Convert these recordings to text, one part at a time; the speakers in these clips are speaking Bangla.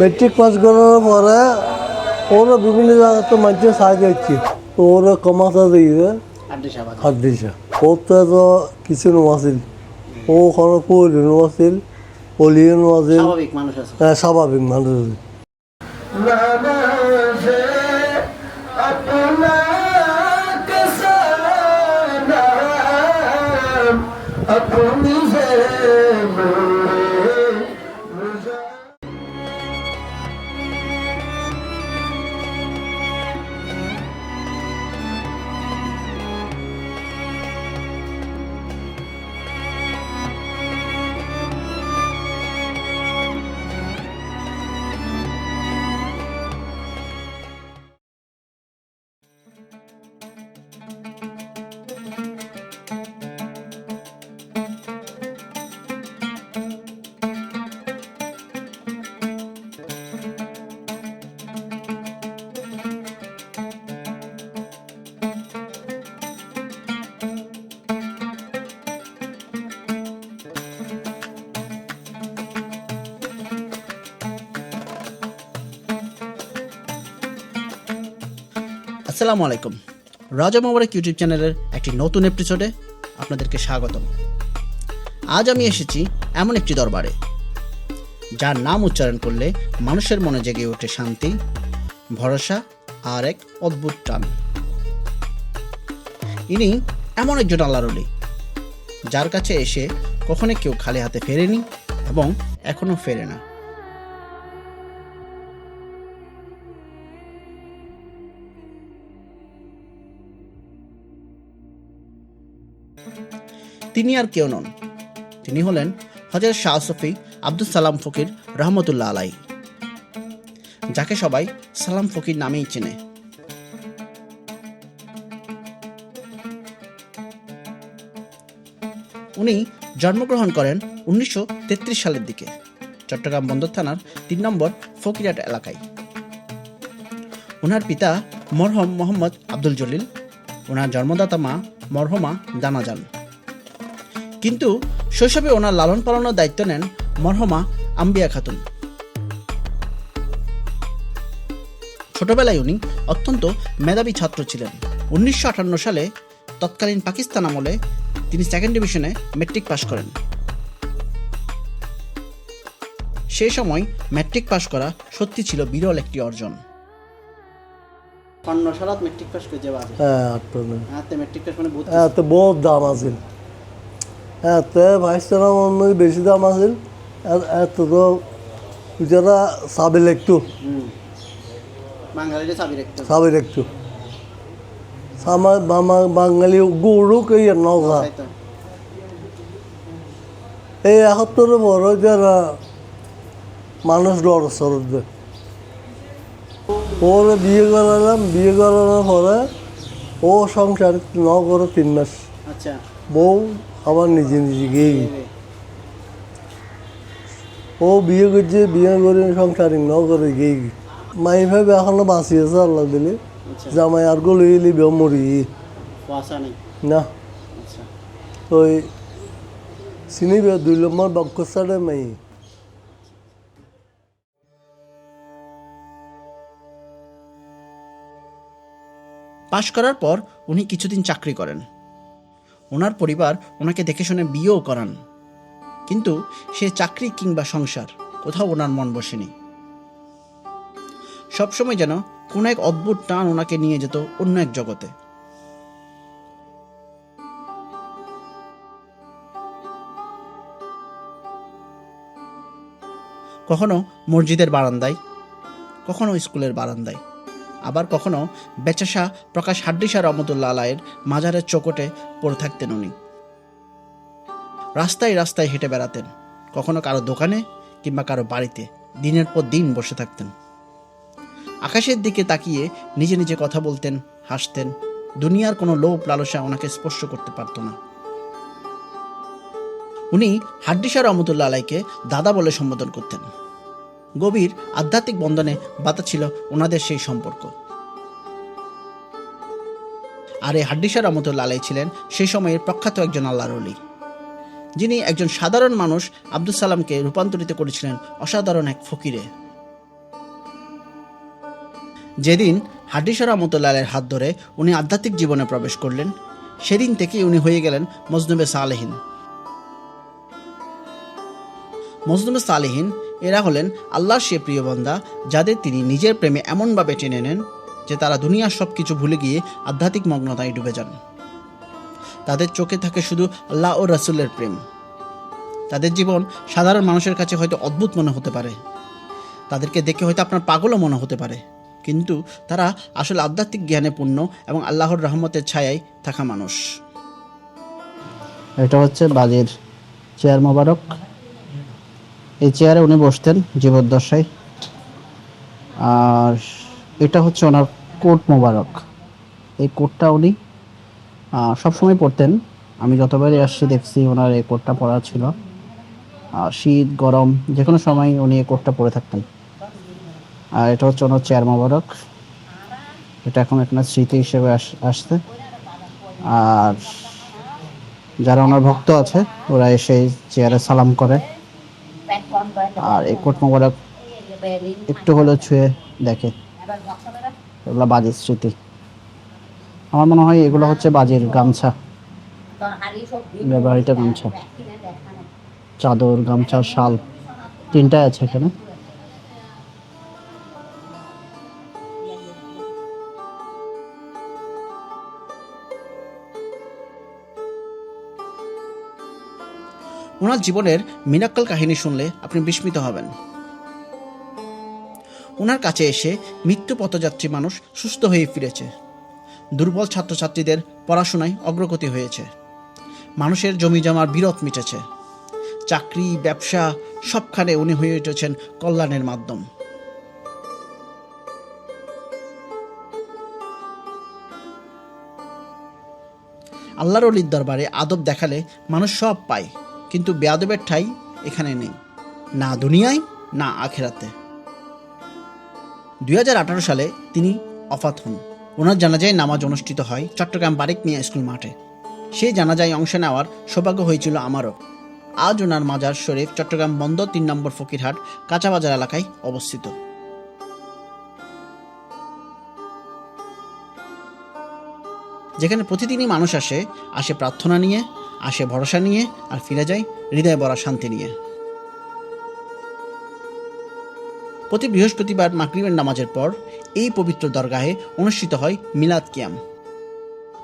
মেট্রিক পাস করার পরে ওরা বিভিন্ন জায়গাতে মানুষে সাহায্য হচ্ছে তো ওরা কমাতে দিয়ে আড্ডি সাবাদ হাত দিছে ওর তো এত কিছু নাছিল ও ওখানে পড়ি নাছিল পলিও নাছিল স্বাভাবিক মানুষ আছে হ্যাঁ আসসালামু আলাইকুম। রাজা মোবারক ইউটিউব চ্যানেলের একটি নতুন এপিসোডে আপনাদেরকে স্বাগতম। আজ আমি এসেছি এমন একটি দরবারে, যার নাম উচ্চারণ করলে মানুষের মনে জেগে ওঠে শান্তি, ভরসা আর এক অদ্ভুত টান। ইনি এমন একজন আল্লাহরলি যার কাছে এসে কখনো কেউ খালি হাতে ফেরেনি এবং এখনও ফেরে না। তিনি আর কেউ নন। তিনি হলেন হজরত শাহ সফি আব্দুল সালাম ফকির রহমতুল্লাহ আলাই যাকে সবাই সালাম ফকির নামেই চেনে। উনি জন্মগ্রহণ করেন উনিশশো তেত্রিশ সালের দিকে। চট্টগ্রাম বন্দর থানার তিন নম্বর ফকিরাট এলাকায়। ওনার পিতা মরহম মোহাম্মদ আব্দুল জলিল ওনার জন্মদাতা মা মরহমা জানা যান কিন্তু শৈশবে ওনার লালন পালনের দায়িত্ব নেন মরহমা আম্বিয়া খাতুন। ছোটবেলায় উনি অত্যন্ত মেধাবী ছাত্র ছিলেন। উনিশশো আটান্ন সালে তৎকালীন পাকিস্তান আমলে তিনি সেকেন্ড ডিভিশনে মেট্রিক পাশ করেন। সেই সময় ম্যাট্রিক পাশ করা সত্যি ছিল বিরল একটি অর্জন। সালত মেট্রিক পাস করে যাওয়া হ্যাঁ আটটা হাতে মেট্রিক পাস মানে বহুত এত বহুত দাম আছিল। এত ভাইস্তারা অন্য বেশি দাম আছিল। এত তো যারা সাবিল একটু সাবিল একটু বাঙালি গরু তো এই একাত্তর বড় যারা মানুষ ডর সরদ ওর বিয়ে করালাম বিয়ে করানোর পরে ও সংসার ন করে তিন মাস আচ্ছা। বউ আবার নিজে নিজে গিয়ে ও বিয়ে করছে বিয়ে করে সংসার ন করে গিয়ে মাই ভাবে এখনও বাঁচি আছে আল্লাহ দিলে। আচ্ছা। জামাই আর গো লই লিবে মরি। না। আচ্ছা। ওই চিনিবে দুই নম্বর বক্ষসারে মাই। পাশ করার পর উনি কিছুদিন চাকরি করেন। ওনার পরিবার ওনাকে দেখে শুনে বিয়েও করান। কিন্তু সে চাকরি কিংবা সংসার, কোথাও ওনার মন বসেনি। সবসময় যেন কোনো এক অদ্ভুত টান ওনাকে নিয়ে যেত অন্য এক জগতে। কখনো মসজিদের বারান্দায়, কখনো স্কুলের বারান্দায়। আবার কখনো বেচাশা প্রকাশ হাড্ডিসা রহমতুল্লাহ আলায়ের মাজারের চোকটে পড়ে থাকতেন উনি। রাস্তায় রাস্তায় হেঁটে বেড়াতেন। কখনো কারও দোকানে কিংবা কারও বাড়িতে দিনের পর দিন বসে থাকতেন। আকাশের দিকে তাকিয়ে নিজে নিজে কথা বলতেন, হাসতেন। দুনিয়ার কোনো লোভ লালসা ওনাকে স্পর্শ করতে পারত না। উনি হাড্ডিসা রহমতুল্লাহ আলাইকে দাদা বলে সম্বোধন করতেন। গভীর আধ্যাত্মিক বন্ধনে বাতা ছিল ওনাদের সেই সম্পর্ক। আর এই হাড্ডিসা রহমতুল্লা আলাই ছিলেন সেই সময়ের প্রখ্যাত একজন আল্লাহর অলি যিনি একজন সাধারণ মানুষ আব্দুল সালামকে রূপান্তরিত করেছিলেন অসাধারণ এক ফকিরে। যেদিন হাডিসা রহমতুল্লাহের হাত ধরে উনি আধ্যাত্মিক জীবনে প্রবেশ করলেন, সেদিন থেকেই উনি হয়ে গেলেন মজনুবে সালেহীন। মজনুবে সালেহীন এরা হলেন আল্লাহর সে প্রিয় বন্দা, যাদের তিনি নিজের প্রেমে এমনভাবে টেনে নেন যে তারা দুনিয়ার সব কিছু ভুলে গিয়ে আধ্যাত্মিক মগ্নতায় ডুবে যান। তাদের চোখে থাকে শুধু আল্লাহ ও রাসুলের প্রেম। তাদের জীবন সাধারণ মানুষের কাছে হয়তো অদ্ভুত মনে হতে পারে। তাদেরকে দেখে হয়তো আপনার পাগলও মনে হতে পারে। কিন্তু তারা আসলে আধ্যাত্মিক জ্ঞানে পূর্ণ এবং আল্লাহর রহমতের ছায়ায় থাকা মানুষ। এটা হচ্ছে বাজির চেয়ার মোবারক। এই চেয়ারে উনি বসতেন, জীবদ্দশায়। আর এটা হচ্ছে ওনার কোট মোবারক। এই কোটটা উনি সবসময় পরতেন। আমি যতবারই আসছি দেখছি ওনার এই কোটটা পরা ছিল। শীত, গরম যে কোনো সময় উনি এই কোটটা পরে থাকতেন। আর এটা হচ্ছে ওনার চেয়ার মোবারক। এটা এখন একটা স্মৃতি হিসেবে আস- আসছে। আর যারা ওনার ভক্ত আছে, ওরা এসে চেয়ারে সালাম করে। আর এই কোট মোবারক একটু হলেও ছুঁয়ে দেখে। এগুলো বাজির স্মৃতি। আমার মনে হয় এগুলো হচ্ছে বাজির গামছা। ব্যবহৃত গামছা। চাদর, গামছা, শাল, তিনটাই আছে এখানে। ওনার জীবনের মিনাক্কল কাহিনী শুনলে আপনি বিস্মিত হবেন। ওনার কাছে এসে মৃত্যু পথযাত্রী মানুষ সুস্থ হয়ে ফিরেছে। দুর্বল ছাত্রছাত্রীদের পড়াশোনায় অগ্রগতি হয়েছে। মানুষের জমি জমার বিরত মিটেছে। চাকরি, ব্যবসা সবখানে উনি হয়ে উঠেছেন কল্যাণের মাধ্যম। আল্লাহর অলির দরবারে আদব দেখালে মানুষ সব পায়। কিন্তু বেয়াদবের ঠাই এখানে নেই, না দুনিয়ায়, না আখেরাতে। দুই হাজার আঠারো সালে তিনি অফাত হন। ওনার জানাজায় নামাজ অনুষ্ঠিত হয় চট্টগ্রাম বারিক মিয়া স্কুল মাঠে। সেই জানাজায় অংশ নেওয়ার সৌভাগ্য হয়েছিল আমারও। আজ ওনার মাজার শরীফ চট্টগ্রাম বন্দর তিন নম্বর ফকিরহাট কাঁচাবাজার এলাকায় অবস্থিত। যেখানে প্রতিদিনই মানুষ আসে আসে প্রার্থনা নিয়ে আসে ভরসা নিয়ে আর ফিরে যায় হৃদয় ভরা শান্তি নিয়ে প্রতি বৃহস্পতিবার মাগরিবের নামাজের পর এই পবিত্র দরগাহে অনুষ্ঠিত হয় মিলাদ কিয়াম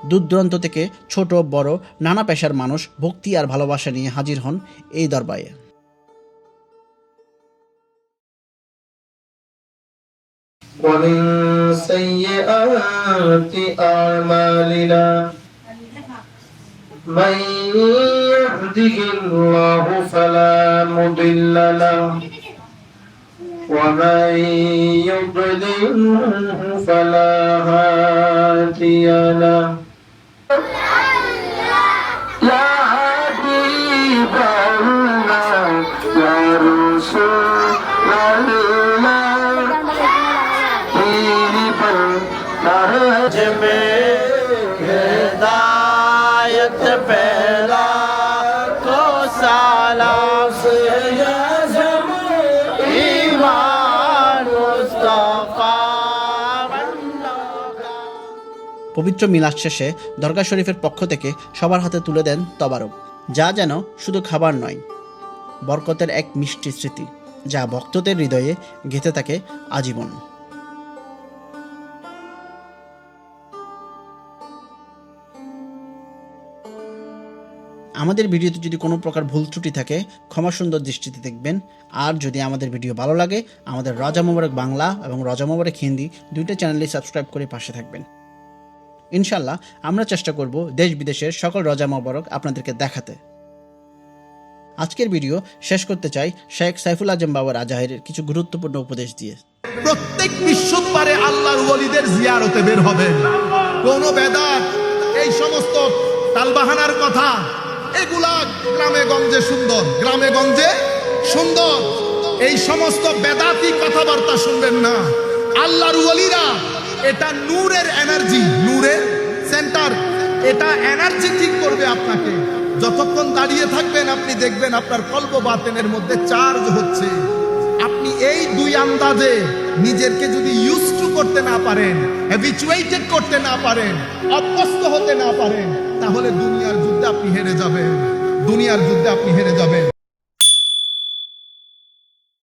দূর দূরান্ত থেকে ছোট বড় নানা পেশার মানুষ ভক্তি আর ভালোবাসা নিয়ে হাজির হন এই দরবারে ومن سيئات أعمالنا من يهده الله فلا مضل له ومن يضلله فلا هادي له. يا حبيب الله يا رسول পবিত্র মিলাদ শেষে দরগা শরীফের পক্ষ থেকে সবার হাতে তুলে দেন তবারক, যা যেন শুধু খাবার নয়, বরকতের এক মিষ্টি স্মৃতি, যা ভক্তদের হৃদয়ে গেঁথে থাকে আজীবন। আমাদের ভিডিওতে যদি কোনো প্রকার ভুল ত্রুটি থাকে, ক্ষমা সুন্দর দৃষ্টিতে দেখবেন। আর যদি আমাদের ভিডিও ভালো লাগে, আমাদের রাজা মোবারক বাংলা এবং রাজা মোবারক হিন্দি দুইটা চ্যানেলে সাবস্ক্রাইব করে পাশে থাকবেন। ইনশাল্লাহ আমরা চেষ্টা করব দেশ বিদেশের সকল রাজা মোবারক আপনাদেরকে দেখাতে। আজকের ভিডিও শেষ করতে চাই শেখ সাইফুল আজম বাবার আজাহের কিছু গুরুত্বপূর্ণ উপদেশ দিয়ে। প্রত্যেক বৃহস্পতিবারে আল্লাহর ওলিদের জিয়ারতে বের হবেন। কোন বেদাত, এই সমস্ত তালবাহানার কথা এগুলা গ্রামে গঞ্জে সুন্দর, গ্রামে গঞ্জে সুন্দর। এই সমস্ত বেদাতি কথাবার্তা শুনবেন না। আল্লাহর ওলিরা, এটা নূরের এনার্জি নূরের সেন্টার এটা এনার্জি ঠিক করবে আপনাকে। যতক্ষণ দাঁড়িয়ে থাকবেন, আপনি দেখবেন আপনার কল্প বাতেনের মধ্যে চার্জ হচ্ছে। আপনি এই দুই আন্দাজে নিজেকে যদি ইউজ টু করতে না পারেন হ্যাবিচুয়েটেড করতে না পারেন, অভ্যস্ত হতে না পারেন তাহলে দুনিয়ার যুদ্ধে আপনি হেরে যাবেন। দুনিয়ার যুদ্ধে আপনি হেরে যাবেন।